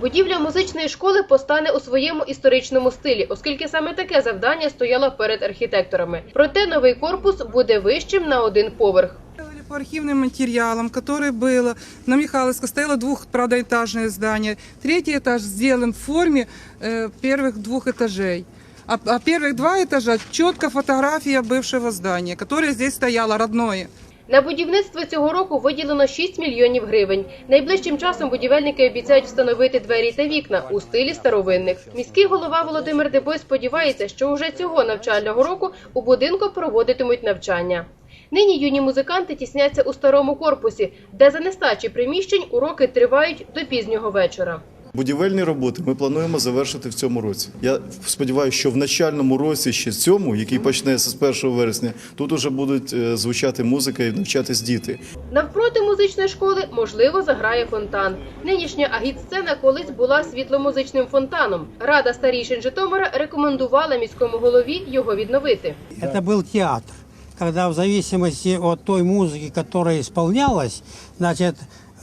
Будівля музичної школи постане у своєму історичному стилі, оскільки саме таке завдання стояло перед архітекторами. Проте новий корпус буде вищим на один поверх. Делали По архивным материалам, которые было на Михайловской, стояло двух, правда, этажное здание. Третий этаж сделан в форме э, первых двух этажей. А, а первых два этажа четко фотография бывшего здания, которое здесь стояло, родное. На будівництво цього року виділено 6 мільйонів гривень. Найближчим часом будівельники обіцяють встановити двері та вікна у стилі старовинних. Міський голова Володимир Дебой сподівається, що уже цього навчального року у будинку проводитимуть навчання. Нині юні музиканти тісняться у старому корпусі, де за нестачі приміщень уроки тривають до пізнього вечора. Будівельні роботи ми плануємо завершити в цьому році. Я сподіваюся, що в начальному році, ще цьому, який почнеться з 1 вересня, тут уже будуть е, звучати музика і навчатись діти. Навпроти музичної школи можливо заграє фонтан. Нинішня агітсцена колись була світломузичним фонтаном. Рада старішин Житомира рекомендувала міському голові його відновити. Это был театр, когда в зависимости от той музыки, которая исполнялась, значит,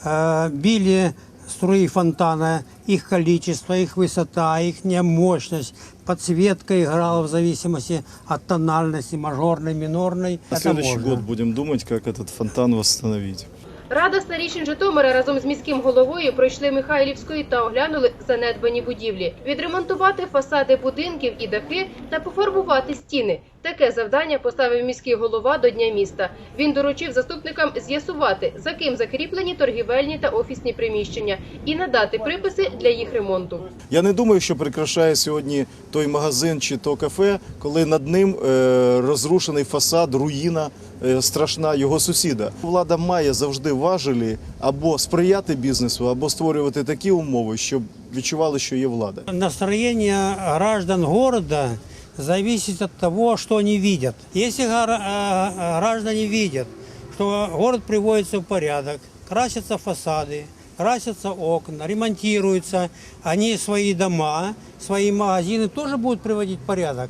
э, били струи фонтана, их количество, их высота, их мощность, подсветка играла в зависимости от тональности, мажорной, минорной. На Это следующий можно. год будем думать, как этот фонтан восстановить. Рада старішин Житомира разом з міським головою пройшли Михайлівською та оглянули занедбані будівлі, відремонтувати фасади будинків і дахи та пофарбувати стіни. Таке завдання поставив міський голова до Дня міста. Він доручив заступникам з'ясувати, за ким закріплені торгівельні та офісні приміщення, і надати приписи для їх ремонту. Я не думаю, що прикрашає сьогодні той магазин чи то кафе, коли над ним е, розрушений фасад, руїна е, страшна його сусіда. Влада має завжди важелі або сприяти бізнесу, або створювати такі умови, щоб відчували, що є влада. Настроение граждан города зависит от того, что они видят. Если гра- э, граждане видят, что город приводится в порядок, красятся фасады, красятся окна, ремонтируются, они свои дома, свои магазины тоже будут приводить в порядок.